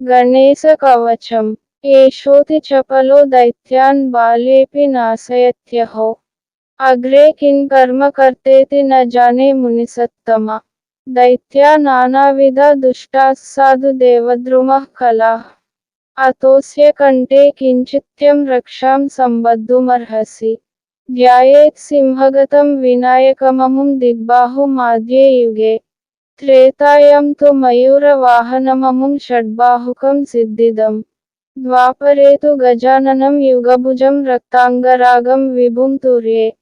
గణేశ కవచం. ఏషోతి చపలో దైత్యాన్ బాల్యేపి నాశయత్యహో. అగ్రే కిన్ కర్మ కర్తేతి న జానే మునిసత్తమ. దైత్యా నానావిధ దుష్టాస్సాధు దేవద్రుమ కలాః. అతోస్య కంటే కించిత్యం రక్షాం సంబద్ధుమర్హసి. ధ్యాయేత్ సింహగతం వినాయకమముం దిగ్బాహుమాద్యే యుగే. త్రేతాయాం తు మయూర మయూరవాహనమముం షడ్బాహుకం సిద్ధిదం. ద్వాపరేతు గజాననం యుగభుజం రక్తాంగరాగం విభుం తుర్యే.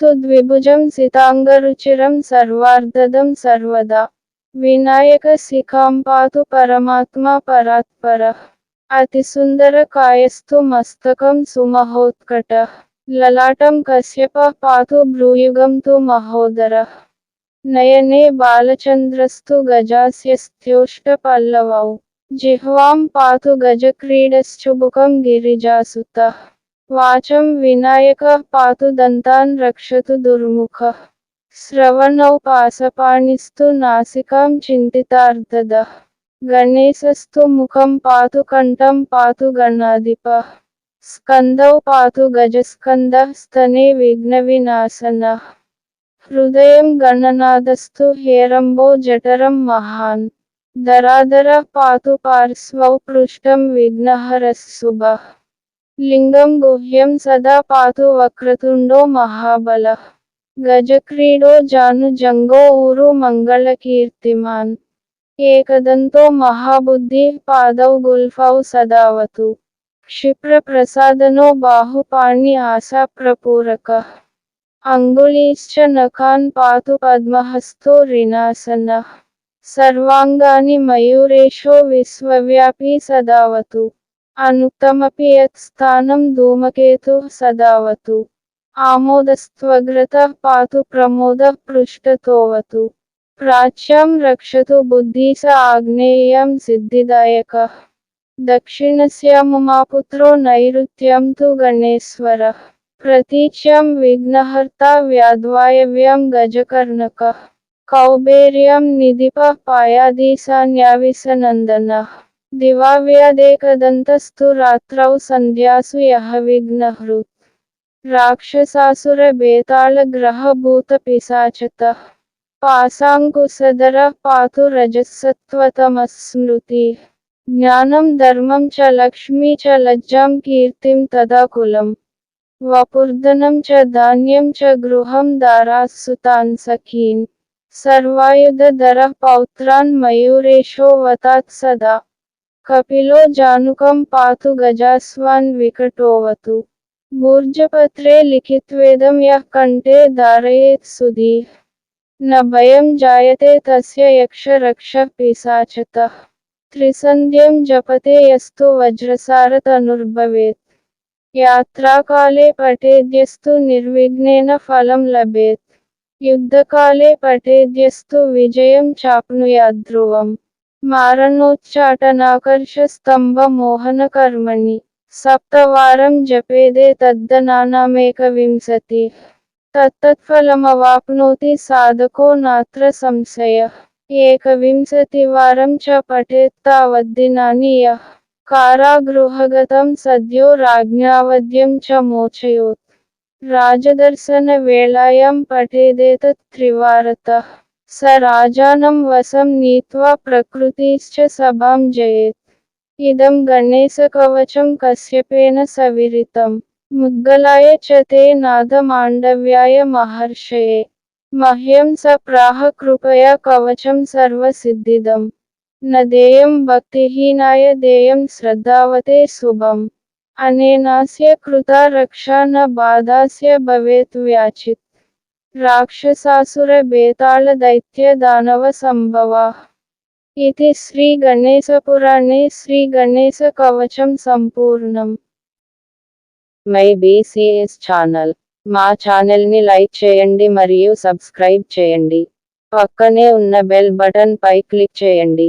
తు ద్విభుజం సితాంగరుచిరం సర్వార్ధదం సర్వదా. వినాయక శిఖాం పాతు పరమాత్మా పరాత్పర. అతిసుందర కాయస్థు మస్తకం సుమహోత్కట. లలాటం కశ్యప పాతు భ్రూయుగం తు మహోదర. నయనే బాలచంద్రస్తు గజాస్యస్త్యోష్ట పల్లవౌ జిహ్వాం పాతు గజక్రీడశ్చుబుకం గిరిజాసుత. వాచం వినాయక పాతు దంతాన్ రక్షతు దుర్ముఖ. శ్రవణౌ పాసపాణిస్తు నాసికాం చింతితార్థద. గణేశస్తు ముఖం పాతు కంఠం పాతు గణాధిప. స్కందౌ పాతు గజస్కంద స్తనే విఘ్న వినాశన హృదయం గణనాదస్తు హేరంబో జఠరం మహాన్. ధరాధర పాతు పార్శ్వౌ పృష్టం విఘ్నహరస్సుభ లింగం గుహ్యం సదా పాతు వక్రతుండో మహాబల. గజక్రీడో జాను జంగో ఊరు మంగళకీర్తిమాన్ ఏకదంతో మహాబుద్ధి పాదౌ గుల్ఫౌ సదావతు. క్షిప్రప్రసాదనో బాహుపాణి ఆశాప్రపూరక అంగుళీశ్చ నఖాన్ పాతు పద్మహస్తో రినాసన. సర్వాంగాని మయూరేషో విశ్వవ్యాపీ సదావతు. అనుత్తమపి యత్ స్థానం ధూమకేతు సదావతు. ఆమోదస్త్వగ్రత పాతు ప్రమోద పృష్టతోవతు. ప్రాచ్యం రక్షతు బుద్ధీస ఆగ్నేయం సిద్ధిదాయక. దక్షిణస్యాముమాపుత్రో నైరుత్యం తు గణేశ్వర. प्रतीच्यम विघ्नहर्ता व्याध्वायव्यं गजकर्णकः, कौबेर्यं निधिपः पायाधीशान्याविसनन्दनः दिवाव्यादेकदन्तस्तु रात्रौ सन्ध्यासु यः विघ्नहृत्। भूत पासाङ्कुशधरः पातु रजसत्त्वतमस्मृतिः ज्ञानम धर्मं च लक्ष्मी च लज्जां कीर्तिं तदा कुलम् वपुर्धनं च धान्यं च गृहं दारात् सुतान् सखीन्। सर्वायुधधरः पौत्रान् मयूरेशो वतात् सदा। कपिलो जानुकं पातु गजास्वान् विकटोऽवतु। भूर्जपत्रे लिखित्वेदं यः कण्ठे धारयेत् सुधीः। न भयं जायते तस्य यक्षरक्षः पिशाचतः। त्रिसन्ध्यं जपते यस्तु वज्रसारतनुर्भवेत्। यात्राकाले पठेद्यस्तु निर्विघ्नेन फलं लभेत् युद्धकाले पठेद्यस्तु विजयं चाप्नुयाद्ध्रुवम् मारणोच्चाटनाकर्षस्तम्भमोहनकर्मणि सप्तवार जपेदे तद्दनानामेकविंशतिः तत्तत्फलमवाप्नोति साधको नात्र संशयः एकविंशतिवारं च पठेत्तावद्दिनानि సాధకో నాత్ర సంశయః ఏకవింశతివారం చ పఠేత్తావద్దినాని యః కారాగృహగతం సద్యో రాజ్ఞావద్యం చ మోచయోత్ రాజదర్శన వేళాయాం పఠేదేతత్ త్రివారతః. స రాజానం వశం నీత్వా ప్రకృతిశ్చ సభాం జయేత్. ఇదం గణేశకవచం కశ్యపేన సవిరితం. ముద్గలాయ చ తే నాదమాండవ్యాయ దేయం భక్తిహీనాయ దేయం శ్రద్ధావతే శుభం. అనేనాస్య కృతా రక్షా న బాధాస్య భవేత్ వ్యాచిత్. రాక్షసాసుర బేతాళ దైత్య దానవ సంభవ. ఇది శ్రీ గణేశపురాణే శ్రీ గణేశ కవచం సంపూర్ణం. My BCS channel. మా ఛానల్ని లైక్ చేయండి మరియు సబ్స్క్రైబ్ చేయండి. పక్కనే ఉన్న బెల్ బటన్ పై క్లిక్ చేయండి.